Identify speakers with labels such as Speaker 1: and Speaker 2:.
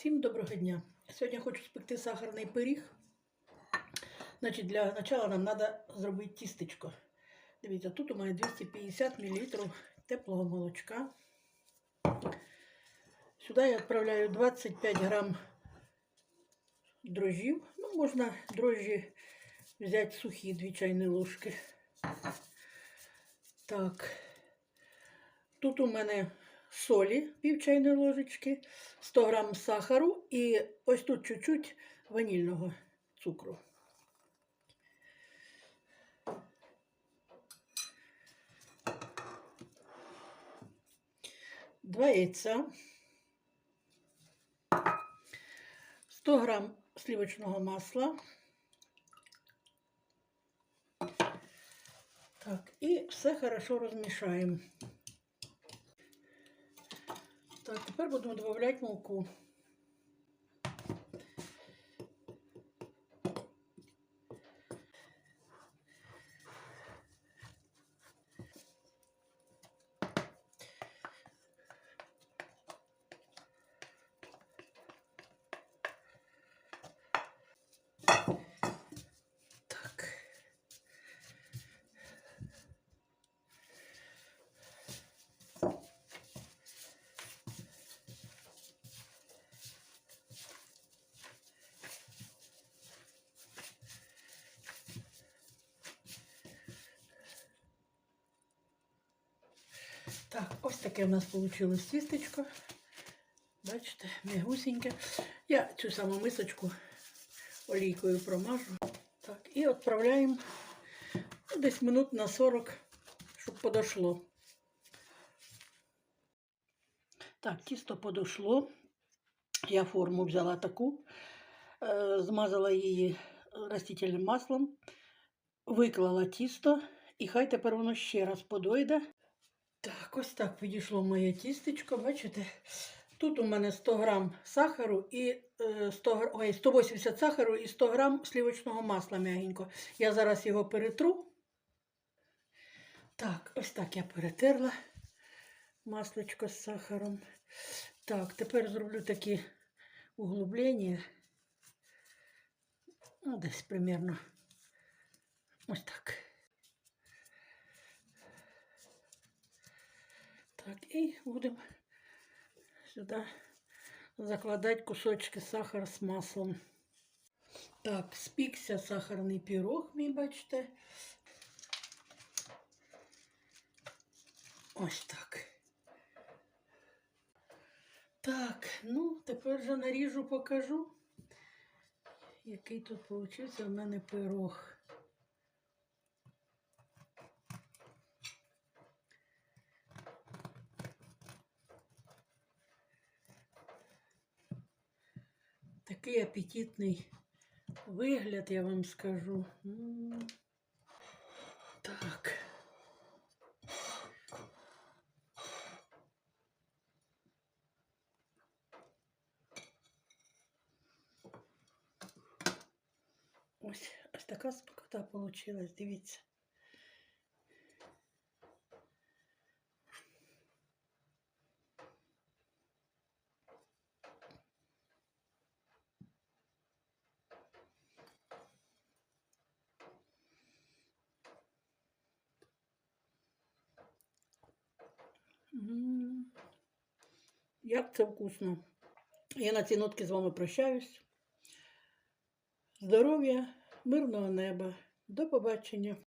Speaker 1: Всім доброго дня! Сьогодні я хочу спекти сахарний пиріг. Значить, для початку нам треба зробити тістечко. Дивіться, тут у мене 250 мл теплого молочка. Сюди я відправляю 25 грам дрожжів. Ну, можна дрожжі взяти сухі 2 чайні ложки. Так. Тут у мене солі пів чайної ложечки, 100 грам сахару і ось тут чуть-чуть ванільного цукру. Два яйця, 100 грам сливочного масла. Так, і все хорошо розмішаємо. Так, тепер будемо додавати муку. Так, ось таке в нас вийшло тістечко. Бачите, м'ягусіньке. Я цю саму мисочку олійкою промажу. Так, і відправляємо ну, десь минут на 40, щоб подошло. Так, тісто подошло. Я форму взяла таку, е, змазала її растительним маслом, виклала тісто, і хай тепер воно ще раз подойде. Так, ось так підійшло моє тістечко, бачите? Тут у мене 100 грам сахару і е, 100, ой, 180 сахару і 100 грам сливочного масла м'ягенько. Я зараз його перетру. Так, ось так я перетерла маслечко з сахаром. Так, тепер зроблю такі углублення. Ну, десь примерно ось так. Так, і будемо сюди закладати кусочки сахара з маслом. Так, спікся сахарний пірог, мій бачите. Ось так. Так, ну, тепер вже наріжу, покажу, який тут получився в мене пирог. Такий апетитний вигляд, я вам скажу. Так. Ось, ось така смакота получилась, дивіться. Як це вкусно. Я на ці нотки з вами прощаюсь. Здоров'я, мирного неба. До побачення.